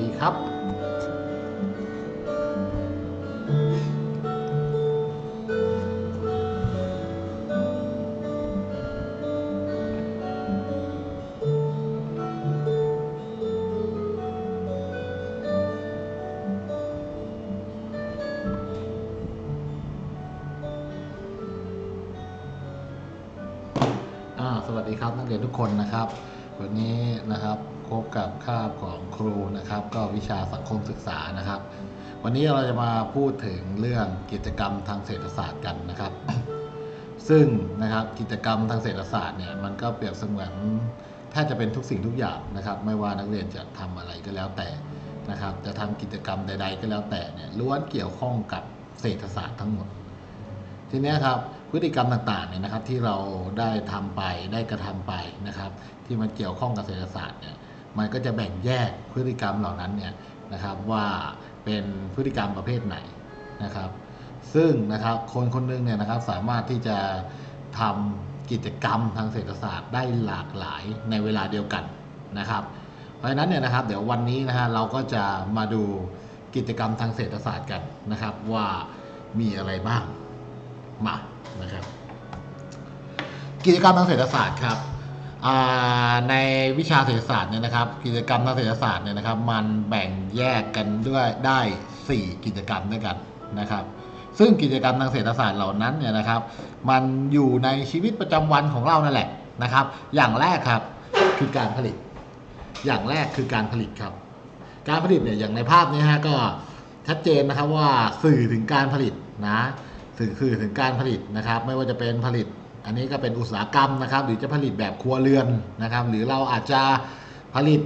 ดีครับอาสวัสดีครับนักเรียนทุกคนนะครับ วันนี้นะครับ พบกับคาบของครูนะครับ ก็วิชาสังคมศึกษานะครับ วันนี้เราจะมาพูดถึงเรื่องกิจกรรมทางเศรษฐศาสตร์กันนะครับ ซึ่งนะครับกิจกรรมทางเศรษฐศาสตร์เนี่ยมันก็เปรียบเสมือนแทบจะเป็นทุกสิ่งทุกอย่างนะครับ ไม่ว่านักเรียนจะทำอะไรก็แล้วแต่นะครับ จะทำกิจกรรมใด ๆ ก็แล้วแต่เนี่ยล้วนเกี่ยวข้องกับเศรษฐศาสตร์ทั้งหมด ทีนี้ครับพฤติกรรมต่างๆเนี่ยนะครับที่เราได้ทำไปได้กระทำไปนะครับ ที่มันเกี่ยวข้องกับเศรษฐศาสตร์เนี่ย มันก็จะแบ่งแยกพฤติกรรมเหล่านั้นเนี่ยนะครับว่าเป็นพฤติกรรมประเภทไหนนะครับ ซึ่งนะครับคนคนหนึงเนี่ยนะครับสามารถที่จะทำกิจกรรมทางเศรษฐศาสตร์ได้หลากหลายในเวลาเดียวกันนะครับ เพราะฉะนั้นเนี่ยนะครับเดี๋ยววันนี้นะฮะเราก็จะมาดูกิจกรรมทางเศรษฐศาสตร์กันนะครับว่ามีอะไรบ้างมานะครับ กิจกรรมทางเศรษฐศาสตร์ครับ ในวิชาเศรษฐศาสตร์เนี่ยนะครับ กิจกรรมทางเศรษฐศาสตร์เนี่ยนะครับ มันแบ่งแยกกันด้วยได้ 4 กิจกรรมด้วยกันนะครับ ซึ่งกิจกรรมทางเศรษฐศาสตร์เหล่านั้นเนี่ยนะครับ มันอยู่ในชีวิตประจำวันของเรานั่นแหละนะครับ อย่างแรกครับคือการผลิต อย่างแรกคือการผลิตครับ การผลิตเนี่ยอย่างในภาพนี้ฮะก็ชัดเจนนะครับว่าสื่อถึงการผลิตนะสื่อคือถึงการผลิตนะครับ ไม่ว่าจะเป็นผลิต อันนี้ก็เป็นอุตสาหกรรมนะครับ หรือจะผลิตแบบครัวเรือนนะครับ หรือเราอาจจะผลิต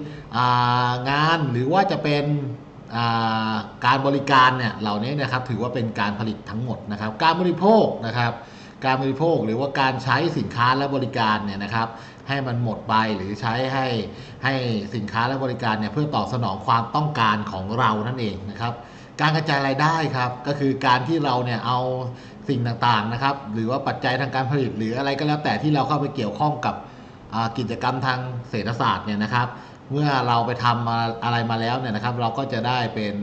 งานหรือว่าจะเป็นาการบริการเนี่ยเหล่านี้นะครับถือว่าเป็นการผลิตทั้งหมดนะครับ การบริโภคนะครับ การบริโภคหรือว่าการใช้สินค้าและบริการเนี่ยนะครับ ให้มันหมดไปหรือใช้ให้ให้สินค้าและบริการเนี่ยเพื่อตอบสนองความต้องการของเรานั่นเองนะครับ การกระจายรายได้ครับ ก็คือการที่เราเนี่ยเอาสิ่งต่างๆนะครับ หรือว่าปัจจัยทางการผลิตหรืออะไรก็แล้วแต่ที่เราเข้าไปเกี่ยวข้องกับกิจกรรมทางเศรษฐศาสตร์เนี่ยนะครับ เมื่อเราไปทำมาอะไรมาแล้วเนี่ยนะครับ เราก็จะได้เป็น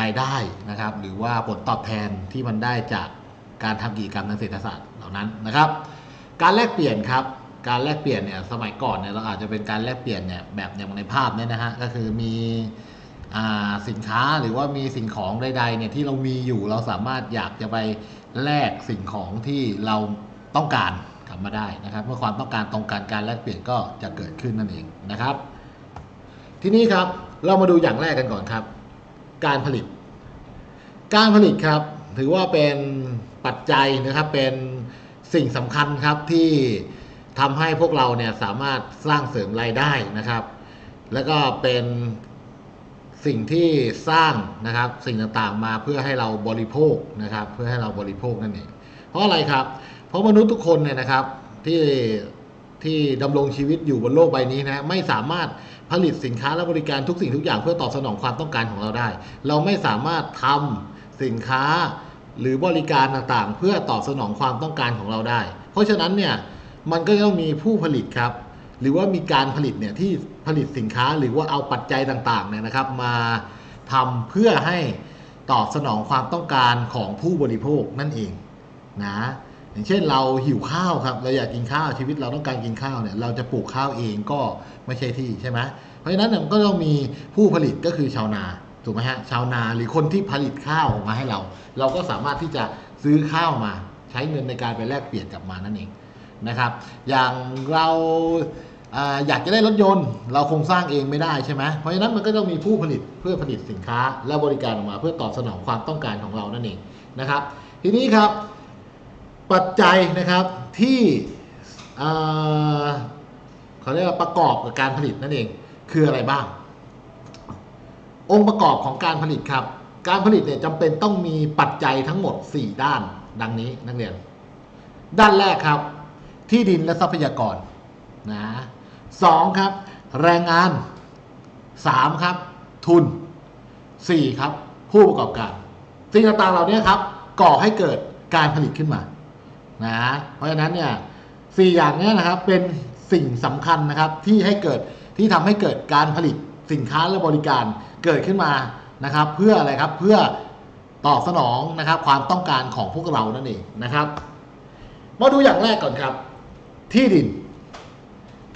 รายได้นะครับ หรือว่าผลตอบแทนที่มันได้จากการทำกิจกรรมทางเศรษฐศาสตร์เหล่านั้นนะครับ การแลกเปลี่ยนครับการแลกเปลี่ยนเนี่ยสมัยก่อนเนี่ยเราอาจจะเป็นการแลกเปลี่ยนเนี่ยแบบอย่างในภาพเนี่ยนะฮะก็คือมี สินค้าหรือว่ามีสิ่งของใดๆเนี่ยที่เรามีอยู่เราสามารถอยากจะไปแลกสิ่งของที่เราต้องการกลับมาได้นะครับเมื่อความต้องการตรงกันการแลกเปลี่ยนก็จะเกิดขึ้นนั่นเองนะครับ ทีนี้ครับเรามาดูอย่างแรกกันก่อนครับ การผลิต การผลิตครับถือว่าเป็นปัจจัยนะครับเป็นสิ่งสำคัญครับที่ทำให้พวกเราเนี่ยสามารถสร้างเสริมรายได้นะครับ แล้วก็เป็น สิ่งที่สร้างนะครับสิ่งต่างๆมาเพื่อให้เราบริโภคนะครับ เพื่อให้เราบริโภคนั่นเองเพราะอะไรครับ เพราะมนุษย์ทุกคนเนี่ยนะครับที่ที่ดำรงชีวิตอยู่บนโลกใบนี้นะไม่สามารถผลิตสินค้าและบริการทุกสิ่งทุกอย่างเพื่อตอบสนองความต้องการของเราได้ เราไม่สามารถทำสินค้าหรือบริการต่างๆ เพื่อตอบสนองความต้องการของเราได้ เพราะฉะนั้นเนี่ยมันก็ต้องมีผู้ผลิตครับ หรือว่ามีการผลิตเนี่ยที่ ผลิตสินค้าหรือว่าเอาปัจจัยต่างๆเนี่ยนะครับ มาทำเพื่อให้ตอบสนองความต้องการของผู้บริโภคนั่นเองนะอย่างเช่นเราหิวข้าวครับเราอยากกินข้าวชีวิตเราต้องการกินข้าวเนี่ยเราจะปลูกข้าวเองก็ไม่ใช่ที่ใช่ไหมเพราะฉะนั้นมันก็ต้องมีผู้ผลิตก็คือชาวนาถูกไหมฮะชาวนาหรือคนที่ผลิตข้าวออกมาให้เรา เราก็สามารถที่จะซื้อข้าวมา ใช้เงินในการไปแลกเปลี่ยนกลับมานั่นเองนะครับ อย่างเรา ออยากจะได้รถยนต์ เราคงสร้างเองไม่ได้ใช่ไหมเพราะฉะนั้นมันก็ต้องมีผู้ผลิตเพื่อผลิตสินค้าและบริการออกมา เพื่อตอบสนองความต้องการของเรานั่นเองนะครับ ทีนี้ครับปัจจัยนะครับที่เขาเรียกว่าประกอบกับการผลิตนั่นเองคืออะไรบ้าง องค์ประกอบของการผลิตครับ การผลิตเนี่ยจำเป็นต้องมีปัจจัยทั้งหมด 4 ด้านดังนี้นักเรียน ด้านแรกครับ ที่ดินและทรัพยากรนะ สองครับ แรงงานสามครับ ทุนสี่ครับ ผู้ประกอบการสิ่งต่างๆเหล่านี้ครับ ก่อให้เกิดการผลิตขึ้นมานะเพราะฉะนั้นเนี่ยสี่อย่างเนี้นะครับเป็นสิ่งสำคัญนะครับที่ให้เกิดที่ทำให้เกิดการผลิตสินค้าและบริการเกิดขึ้นมานะครับ เพื่ออะไรครับเพื่อตอบสนองนะครับ ความต้องการของพวกเรานั่นเองนะครับ มาดูอย่างแรกก่อนครับ ที่ดิน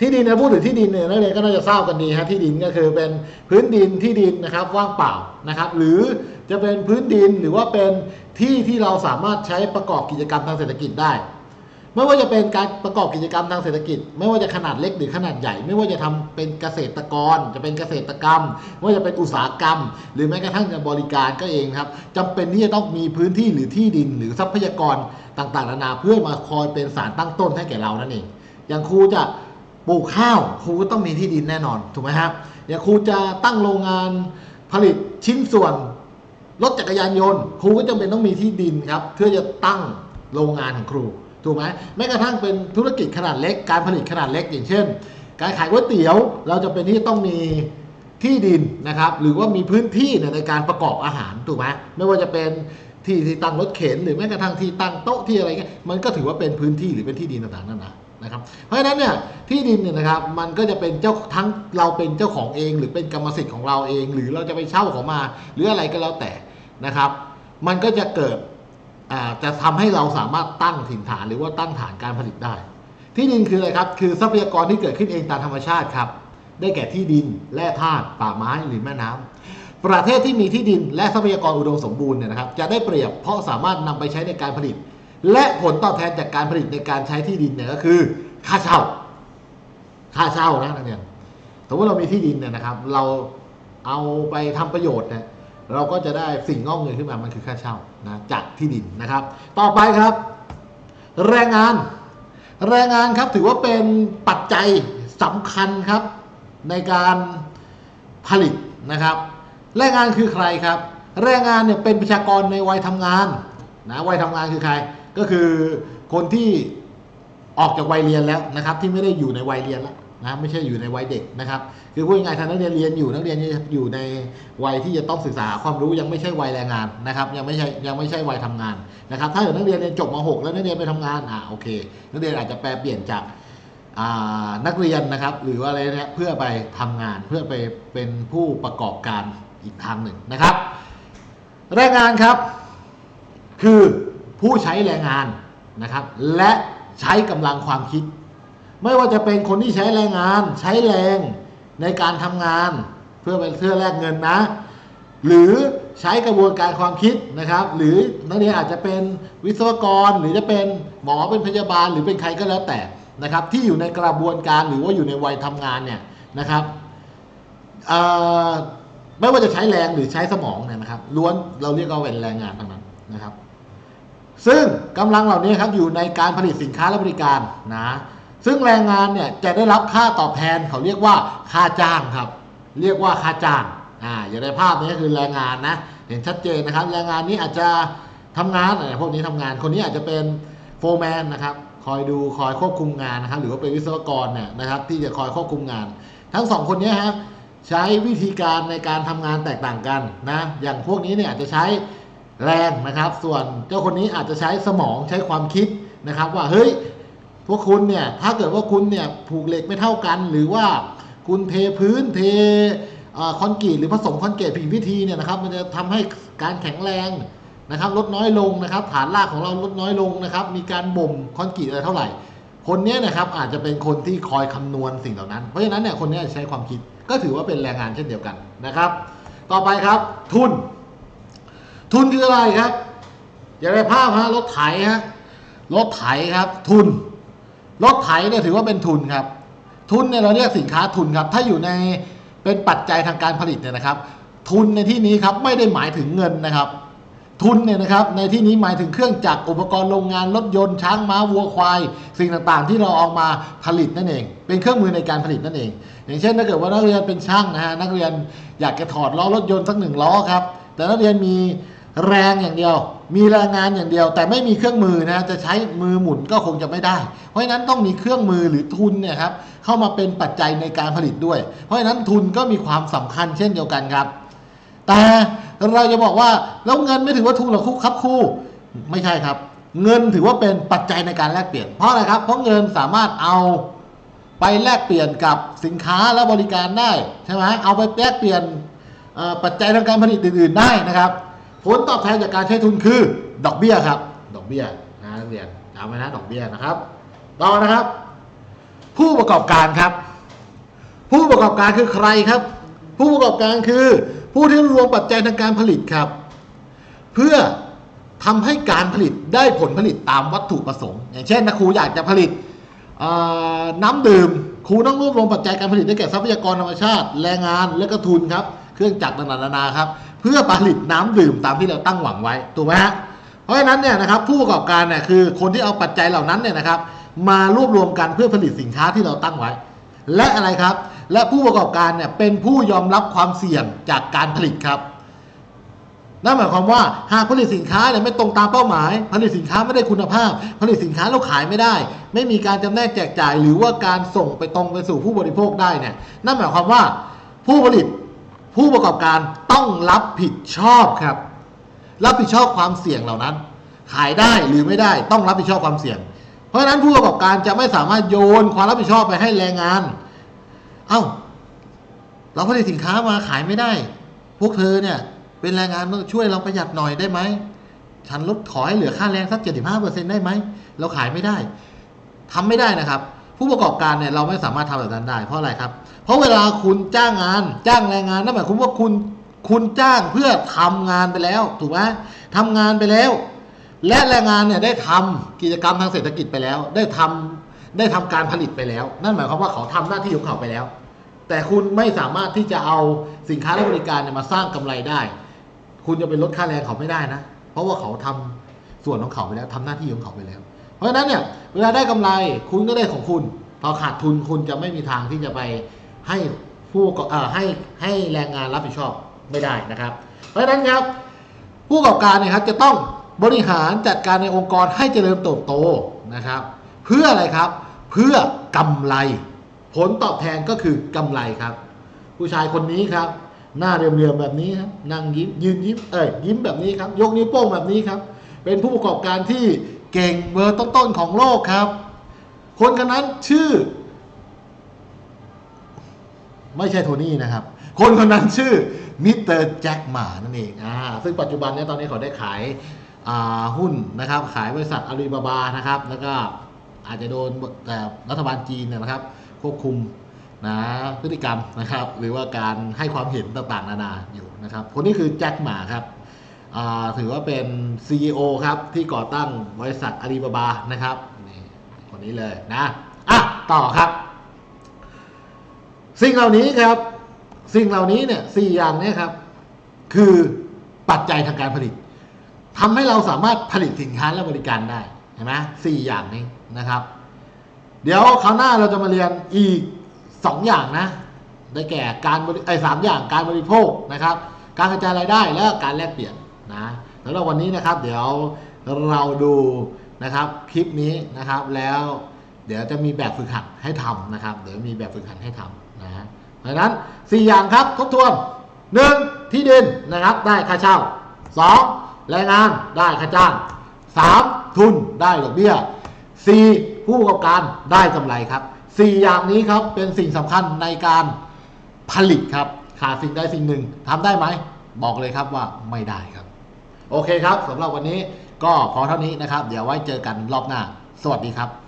ที่ดินนะพูดถึงที่ดินเนี่ยนักเรียนก็น่าจะทราบกันดีฮะที่ดินก็คือเป็นพื้นดินที่ดินนะครับว่างเปล่านะครับ หรือจะเป็นพื้นดินหรือว่าเป็นที่ที่เราสามารถใช้ประกอบกิจกรรมทางเศรษฐกิจได้ ไม่ว่าจะเป็นการประกอบกิจกรรมทางเศรษฐกิจ ไม่ว่าจะขนาดเล็กหรือขนาดใหญ่ ไม่ว่าจะทำเป็นเกษตรกร จะเป็นเกษตรกรรม ไม่ว่าจะเป็นอุตสาหกรรม หรือแม้กระทั่งการบริการก็เองครับจำเป็นที่จะต้องมีพื้นที่หรือที่ดิน หรือทรัพยากรต่างๆนานาเพื่อมาคอยเป็นสารตั้งต้นให้แก่เรานั่นเองอย่างครูจะ ปลูกข้าวครูก็ต้องมีที่ดินแน่นอนถูกไหมครับอย่างครูจะตั้งโรงงานผลิตชิ้นส่วนรถจักรยานยนต์ ครูก็จำเป็นต้องมีที่ดินครับเพื่อจะตั้งโรงงานของครูถูกไหมแม้กระทั่งเป็นธุรกิจขนาดเล็ก การผลิตขนาดเล็กอย่างเช่น การขายก๋วยเตี๋ยวเราจะเป็นที่ต้องมีที่ดินนะครับ หรือว่ามีพื้นที่ในการประกอบอาหารถูกไหมไม่ว่าจะเป็นที่ที่ตั้งรถเข็น หรือแม้กระทั่งที่ตั้งโต๊ะที่อะไรเงี้ยมันก็ถือว่าเป็นพื้นที่หรือเป็นที่ดินต่างๆนั่นนะ นะครับ เพราะฉะนั้นเนี่ยที่ดินเนี่ยนะครับมันก็จะเป็นเจ้าทั้งเราเป็นเจ้าของเอง หรือเป็นกรรมสิทธิ์ของเราเอง หรือเราจะไปเช่าของมา หรืออะไรก็แล้วแต่นะครับ มันก็จะเกิดจะทำให้เราสามารถตั้งถิ่นฐานหรือว่าตั้งฐานการผลิตได้ ที่ดินคืออะไรครับ คือทรัพยากรที่เกิดขึ้นเองตามธรรมชาติครับ ได้แก่ที่ดินแร่ธาตุป่าไม้หรือแม่น้ำประเทศที่มีที่ดินและทรัพยากรอุดมสมบูรณ์เนี่ยนะครับ จะได้เปรียบเพราะสามารถนำไปใช้ในการผลิต และผลตอบแทนจากการผลิตในการใช้ที่ดินเนี่ยก็คือ ค่าเช่า ค่าเช่านะนักเรียนสมมติเรามีที่ดินเนี่ยนะครับ เราเอาไปทำประโยชน์เนี่ยเราก็จะได้สิ่งงอกเงยขึ้นมา มันคือค่าเช่านะจากที่ดินนะครับ ต่อไปครับ แรงงาน แรงงานครับถือว่าเป็นปัจจัยสำคัญครับ ในการผลิตนะครับ แรงงานคือใครครับ แรงงานเนี่ยเป็นประชากรในวัยทำงานนะวัยทำงานคือใคร ก็คือคนที่ออกจากวัยเรียนแล้วนะครับ ที่ไม่ได้อยู่ในวัยเรียนแล้วนะไม่ใช่อยู่ในวัยเด็กนะครับ คือพูดง่ายๆถ้านักเรียนเรียนอยู่นักเรียนอยู่ในวัยที่จะต้องศึกษาความรู้ยังไม่ใช่วัยแรงงานนะครับยังไม่ใช่ยังไม่ใช่วัยทำงานนะครับ ถ้าเกิดนักเรียนเรียนจบม .6 แล้วนักเรียนไปทำงานอ่าโอเค นักเรียนอาจจะแปลเปลี่ยนจากนักเรียนนะครับ หรือว่าอะไรเนี่ยเพื่อไปทำงานเพื่อไปเป็นผู้ประกอบการอีกทางหนึ่งนะครับ แรงงานครับ คือ ผู้ใช้แรงงานนะครับ และใช้กำลังความคิด ไม่ว่าจะเป็นคนที่ใช้แรงงาน ใช้แรงในการทำงาน เพื่อไปเพื่อแลกเงินนะ หรือใช้กระบวนการความคิดนะครับ หรือนักเรียนอาจจะเป็นวิศวกร หรือจะเป็นหมอเป็นพยาบาล หรือเป็นใครก็แล้วแต่นะครับ ที่อยู่ในกระบวนการหรือว่าอยู่ในวัยทำงานเนี่ยนะครับไม่ว่าจะใช้แรงหรือใช้สมองเนี่ยนะครับล้วนเราเรียกว่าเป็นแรงงานทั้งนั้นนะครับ ซึ่งกำลังเหล่านี้ครับอยู่ในการผลิตสินค้าและบริการนะ ซึ่งแรงงานเนี่ยจะได้รับค่าตอบแทนเขาเรียกว่าค่าจ้างครับ เรียกว่าค่าจ้างอ่าอย่างในภาพนี้คือแรงงานนะ เห็นชัดเจนนะครับ แรงงานนี้อาจจะทำงานอะไรพวกนี้ทำงาน คนนี้อาจจะเป็นโฟร์แมนนะครับ คอยดูคอยควบคุมงานนะครับ หรือว่าเป็นวิศวกรเนี่ยนะครับ ที่จะคอยควบคุมงาน ทั้งสองคนนี้ครับใช้วิธีการในการทำงานแตกต่างกันนะ อย่างพวกนี้เนี่ยอาจจะใช้ แรงนะครับ ส่วนเจ้าคนนี้อาจจะใช้สมองใช้ความคิดนะครับ ว่าเฮ้ยพวกคุณเนี่ยถ้าเกิดว่าคุณเนี่ยผูกเหล็กไม่เท่ากัน หรือว่าคุณเทพื้นเทอคอนกรีตหรือผสมคอนกรีตผิดวิธีเนี่ยนะครับ มันจะทำให้การแข็งแรงนะครับ ลดน้อยลงนะครับ ฐานรากของเราลดน้อยลงนะครับ มีการบ่มคอนกรีตอะไรเท่าไหร่ คนนี้นะครับอาจจะเป็นคนที่คอยคำนวณสิ่งเหล่านั้น เพราะฉะนั้นเนี่ยคนนี้ใช้ความคิดก็ถือว่าเป็นแรงงานเช่นเดียวกันนะครับ ต่อไปครับทุน ทุนคืออะไรครับ อย่างในภาพฮะรถไถฮะรถไถครับ ทุนรถไถเนี่ยถือว่าเป็นทุนครับ ทุนเนี่ยเราเรียกสินค้าทุนครับ ถ้าอยู่ในเป็นปัจจัยทางการผลิตเนี่ยนะครับ ทุนในที่นี้ครับไม่ได้หมายถึงเงินนะครับ ทุนเนี่ยนะครับ ในที่นี้หมายถึงเครื่องจักรอุปกรณ์โรงงานรถยนต์ช้างม้าวัวควาย สิ่งต่างๆ ที่เราเอามาผลิตนั่นเอง เป็นเครื่องมือในการผลิตนั่นเอง อย่างเช่นถ้าเกิดว่านักเรียนเป็นช่างนะฮะนักเรียนอยากจะถอดล้อรถยนต์สักหนึ่งล้อครับแต่นักเรียนมี แรงอย่างเดียว มีแรงงานอย่างเดียว แต่ไม่มีเครื่องมือนะจะใช้มือหมุนก็คงจะไม่ได้ เพราะฉะนั้นต้องมีเครื่องมือหรือทุนเนี่ยครับเข้ามาเป็นปัจจัยในการผลิตด้วย เพราะฉะนั้นทุนก็มีความสำคัญเช่นเดียวกันครับ แต่เราจะบอกว่าแล้วเงินไม่ถือว่าทุนหรอครูครับครูไม่ใช่ครับ เงินถือว่าเป็นปัจจัยในการแลกเปลี่ยนเพราะอะไรครับ เพราะเงินสามารถเอาไปแลกเปลี่ยนกับสินค้าและบริการได้ใช่ไหมเอาไปแลกเปลี่ยนปัจจัยทางการผลิตอื่นๆได้นะครับ ผลตอบแทนจากการใช้ทุนคือดอกเบี้ยครับ ดอกเบี้ยนะเรียนจำไว้นะดอกเบี้ยนะครับต่อนะครับ ผู้ประกอบการครับ ผู้ประกอบการคือใครครับ ผู้ประกอบการคือ ผู้ที่รวมปัจจัยทางการผลิตครับ เพื่อทำให้การผลิตได้ผลผลิตตามวัตถุประสงค์ อย่างเช่นนะครูอยากจะผลิตน้ำดื่มครูต้องรวบรวมปัจจัยการผลิตได้แก่ทรัพยากรธรรมชาติ แรงงานและก็ทุนครับ เครื่องจักรต่างๆนานาครับ พื่อผลิตน้ำดื่มตามที่เราตั้งหวังไว้ถูกไหมฮะเพราะฉะนั้นเนี่ยนะครับผู้ประกอบการเนี่ยคือคนที่เอาปัจจัยเหล่านั้นเนี่ยนะครับ มารวบรวมกันเพื่อผลิตสินค้าที่เราตั้งไว้ และอะไรครับ และผู้ประกอบการเนี่ยเป็นผู้ยอมรับความเสี่ยงจากการผลิตครับนั่นหมายความว่าหากผลิตสินค้าเนี่ยไม่ตรงตามเป้าหมาย ผลิตสินค้าไม่ได้คุณภาพ ผลิตสินค้าเราขายไม่ได้ ไม่มีการจำแนกแจกจ่าย หรือว่าการส่งไปตรงไปสู่ผู้บริโภคได้เนี่ยนั่นหมายความว่าผู้ผลิต ผู้ประกอบการต้องรับผิดชอบครับ รับผิดชอบความเสี่ยงเหล่านั้น ขายได้หรือไม่ได้ต้องรับผิดชอบความเสี่ยง เพราะฉะนั้นผู้ประกอบการจะไม่สามารถโยนความรับผิดชอบไปให้แรงงาน เอ้า เราผลิตสินค้ามาขายไม่ได้ พวกเธอเนี่ย เป็นแรงงานต้องช่วยเราประหยัดหน่อยได้ไหมฉันลดขอให้เหลือค่าแรงสัก 75%ได้ไหม เราขายไม่ได้ทำไม่ได้นะครับ ผู้ประกอบการเนี่ยเราไม่สามารถทำแบบนั้นได้เพราะอะไรครับ เพราะเวลาคุณจ้างงานจ้างแรงงานนั่นหมายความว่าคุณคุณจ้างเพื่อทำงานไปแล้วถูกไหมทำงานไปแล้ว และแรงงานเนี่ยได้ทำกิจกรรมทางเศรษฐกิจไปแล้ว ได้ทำได้ทำการผลิตไปแล้ว นั่นหมายความว่าเขาทำหน้าที่ของเขาไปแล้ว แต่คุณไม่สามารถที่จะเอาสินค้าและบริการเนี่ยมาสร้างกำไรได้ คุณจะไปลดค่าแรงเขาไม่ได้นะ เพราะว่าเขาทำส่วนของเขาไปแล้วทำหน้าที่ของเขาไปแล้ว เพราะฉะนั้นเนี่ยเวลาได้กำไรคุณก็ได้ของคุณ พอขาดทุนคุณจะไม่มีทางที่จะไปให้ผู้ประกอเอ่อให้ให้แรงงานรับผิดชอบไม่ได้นะครับ เพราะฉะนั้นครับผู้ประกอบการเนี่ยครับจะต้องบริหารจัดการในองค์กรให้เจริญเติบโตนะครับ เพื่ออะไรครับเพื่อกำไร ผลตอบแทนก็คือกำไรครับ ผู้ชายคนนี้ครับ หน้าเรียมๆแบบนี้ครับนั่งยิ้มยืนยิ้มเอ้ยยิ้มแบบนี้ครับ ยกนิ้วโป้งแบบนี้ครับ เป็นผู้ประกอบการที่ เก่งเบอร์ต้นๆของโลกครับ คนคนนั้นชื่อ ไม่ใช่โทนี่นะครับ คนคนนั้นชื่อมิสเตอร์แจ็คหมานั่นเองอ่าซึ่งปัจจุบันเนี้ตอนนี้เขาได้ขายอ่าหุ้นนะครับ ขายบริษัทอาลีบาบานะครับ แล้วก็อาจจะโดนแต่รัฐบาลจีนเนยนะครับ ควบคุมนะพฤติกรรมนะครับ หรือว่าการให้ความเห็นต่างๆนานาอยู่นะครับ คนนี้คือแจ็คหมาครับ ถือว่าเป็น CEO ครับที่ก่อตั้งบริษัทอาลีบาบานะครับนี่คนนี้เลยนะอะต่อครับ สิ่งเหล่านี้ครับ สิ่งเหล่านี้เนี่ยสี่อย่างนี้ครับ คือปัจจัยทางการผลิตทำให้เราสามารถผลิตสินค้าและบริการได้เห็นไหมสี่อย่างนี้นะครับ เดี๋ยวคราวหน้าเราจะมาเรียนอีกสองอย่างนะ ได้แก่การบริไอ้สามอย่างการบริโภคนะครับ การกระจายรายได้และการแลกเปลี่ยน นะแล้วเราวันนี้นะครับเดี๋ยวเราดูนะครับคลิปนี้นะครับแล้วเดี๋ยวจะมีแบบฝึกหัดให้ทำนะครับ เดี๋ยวมีแบบฝึกหัดให้ทำนะฮะเพราะฉะนั้น 4 อย่างครับทบทวน 1. ที่ดินนะครับได้ค่าเช่า 2. แรงงานได้ค่าจ้าง 3. ทุนได้ดอกเบี้ย 4. ผู้ประกอบการได้กำไรครับ 4 อย่างนี้ครับเป็นสิ่งสำคัญในการผลิตครับขาดสิ่งใดสิ่งหนึ่งทำได้ไหม บอกเลยครับว่าไม่ได้ครับ โอเคครับสำหรับวันนี้ก็พอเท่านี้นะครับ เดี๋ยวไว้เจอกันรอบหน้า สวัสดีครับ